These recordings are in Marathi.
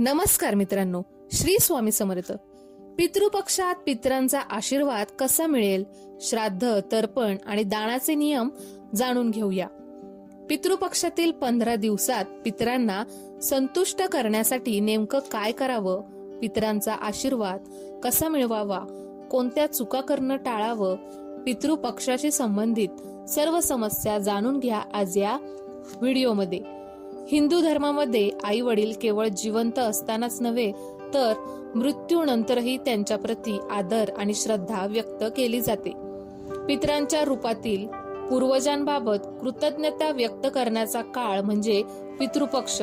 नमस्कार मित्रांनो श्री स्वामी समर्थ. पितृपक्षात पितरांचा आशीर्वाद कसा मिळेल? श्राद्ध तर्पण आणि दानाचे नियम जाणून घेऊया. पितृपक्षातील पंधरा दिवसात पितरांना संतुष्ट करण्यासाठी नेमकं काय करावं? पितरांचा आशीर्वाद कसा मिळवावा? कोणत्या चुका करणं टाळावं? पितृपक्षाशी संबंधित सर्व समस्या जाणून घ्या आज या व्हिडिओमध्ये. हिंदू धर्मामध्ये आई वडील केवळ जिवंत असतानाच नव्हे तर मृत्यूनंतरही त्यांच्या प्रती आदर आणि श्रद्धा व्यक्त केली जाते. पितरांच्या रूपातील पूर्वजांबाबत कृतज्ञता व्यक्त करण्याचा काळ म्हणजे पितृपक्ष.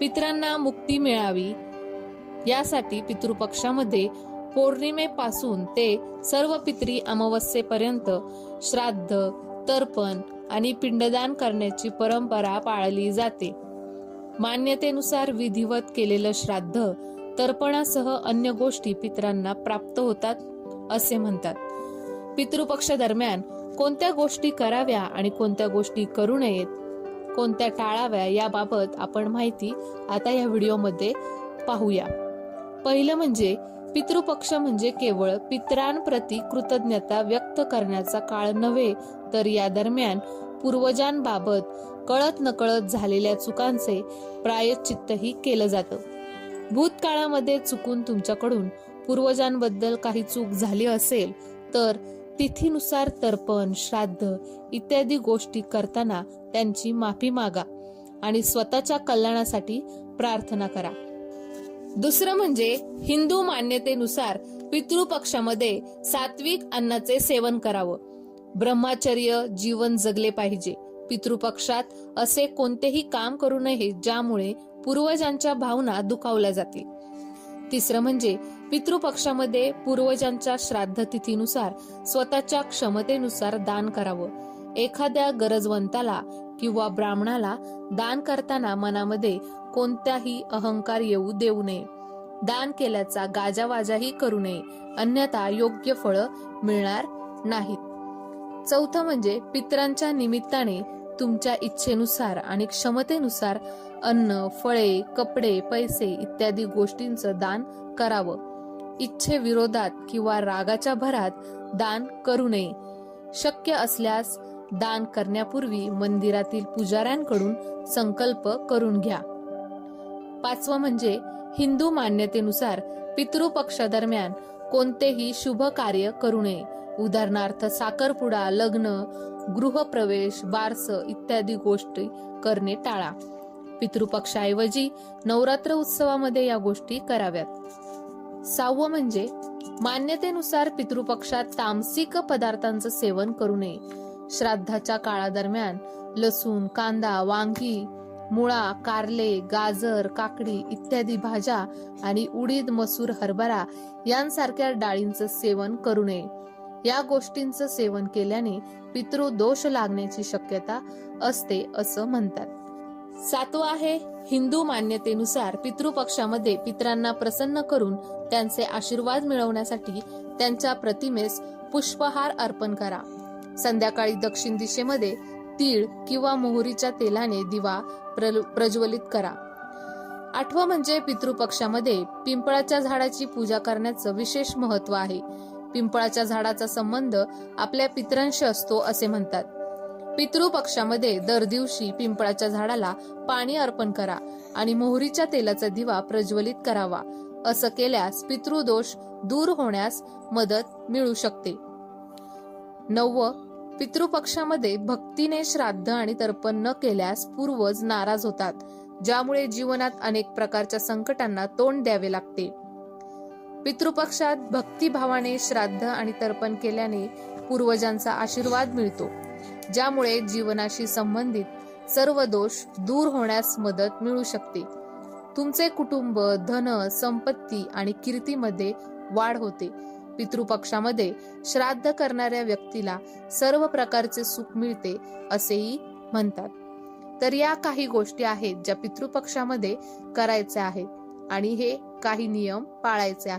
पितरांना मुक्ती मिळावी यासाठी पितृपक्षामध्ये पौर्णिमेपासून ते सर्व पितरी अमावस्येपर्यंत श्राद्ध तर्पण आणि पिंडदान करण्याची परंपरा पाळली जाते. मान्यतेनुसार विधिवत केलेलं श्राद्ध तर्पणासह अन्य गोष्टी पितरांना प्राप्त होतात असे म्हणतात. पितृपक्ष दरम्यान कोणत्या गोष्टी कराव्या आणि कोणत्या गोष्टी करू नयेत कोणत्या टाळाव्या याबाबत आपण माहिती आता या व्हिडिओमध्ये पाहूया. पहिलं म्हणजे पितृपक्ष म्हणजे केवळ पितरांप्रती कृतज्ञता व्यक्त करण्याचा काळ नव्हे तर या दरम्यान पूर्वजांबाबत कळत नकळत झालेल्या चुकांचे प्रायश्चित्तही केलं जातं. भूतकाळामध्ये चुकून तुमच्याकडून पूर्वजांबद्दल काही चूक झाली असेल तर तिथीनुसार तर्पण श्राद्ध इत्यादी गोष्टी करताना त्यांची माफी मागा आणि स्वतःच्या कल्याणासाठी प्रार्थना करा. दुसरं म्हणजे हिंदू मान्यतेनुसार पितृपक्षामध्ये सात्विक अन्नाचे सेवन करावं. ब्रह्मचर्य जीवन जगले पाहिजे. पितृपक्षात असे कोणतेही काम करू नये ज्यामुळे पूर्वजांच्या भावना दुखावल्या जातील. तिसरं म्हणजे पितृपक्षामध्ये पूर्वजांच्या श्राद्ध तिथीनुसार स्वतःच्या क्षमतेनुसार दान करावं. एखाद्या गरजवंताला किंवा ब्राह्मणाला दान करताना मनामध्ये कोणत्याही अहंकार येऊ देऊ नये. दान केल्याचा गाजावाजाही करू नये. अन्यथा योग्य फळं मिळणार नाहीत. चौथं म्हणजे पितरांच्या निमित्ताने तुमच्या इच्छेनुसार आणि क्षमतेनुसार अन्न फळे कपडे पैसे इत्यादी गोष्टींचं दान करावं. इच्छे विरोधात किंवा रागाच्या भरात दान करू नये. शक्य असल्यास दान करण्यापूर्वी मंदिरातील पुजाऱ्यांकडून संकल्प करून घ्या. पाचवं म्हणजे हिंदू मान्यतेनुसार पितृपक्षादरम्यान कोणतेही शुभ कार्य करू नये. उदाहरणार्थ साखरपुडा लग्न गृहप्रवेश बारस इत्यादी गोष्टी करणे टाळा. पितृपक्षाऐवजी नवरात्र उत्सवामध्ये या गोष्टी कराव्यात. सहावं म्हणजे मान्यतेनुसार पितृपक्षात तामसिक पदार्थांचं सेवन करू नये. श्राद्धाच्या काळादरम्यान लसूण कांदा वांगी मुळा कारले गाजर काकडी इत्यादी भाज्या आणि उडीद मसूर हरभरा यांसारख्या डाळींचं सेवन करू नये. या गोष्टींचं सेवन केल्याने पितृ दोष लागण्याची शक्यता असते असं म्हणतात. सातवं आहे हिंदू मान्यतेनुसार पितृपक्षामध्ये पितरांना प्रसन्न करून त्यांचे आशीर्वाद मिळवण्यासाठी त्यांच्या प्रतिमेस पुष्पहार अर्पण करा. संध्याकाळी दक्षिण दिशेमध्ये तीळ किंवा मोहरीच्या तेलाने दिवा प्रज्वलित करा. आठवं म्हणजे पितृपक्षामध्ये पिंपळाच्या झाडाची पूजा करण्याचं विशेष महत्त्व आहे. पिंपळाच्या झाडाचा संबंध आपल्या पितरांशी असतो असे म्हणतात. पितृपक्षामध्ये दर दिवशी पिंपळाच्या झाडाला पाणी अर्पण करा आणि मोहरीच्या तेलाचा दिवा प्रज्वलित करावा. असं केल्यास पितृदोष दूर होण्यास मदत मिळू शकते. नववं पितृपक्षामध्ये भक्तीने श्राद्ध आणि तर्पण न केल्यास पूर्वज नाराज होतात ज्यामुळे जीवनात अनेक प्रकारच्या संकटांना तोंड द्यावे लागते. पितृपक्षात भक्तिभावाने श्राद्ध आणि तर्पण केल्याने पूर्वजांचा आशीर्वाद मिळतो ज्यामुळे जीवनाशी संबंधित सर्व दोष दूर होण्यास मदत मिळू शकते. तुमचे कुटुंब धन संपत्ती आणि कीर्तीमध्ये वाढ होते. पितृपक्षामध्ये श्राद्ध करणाऱ्या व्यक्तीला सर्व प्रकारचे सुख मिळते असेही म्हणतात. तर या काही गोष्टी आहेत ज्या पितृपक्षामध्ये करायच्या आहेत आणि हे काही नियम पाळायचे आहेत.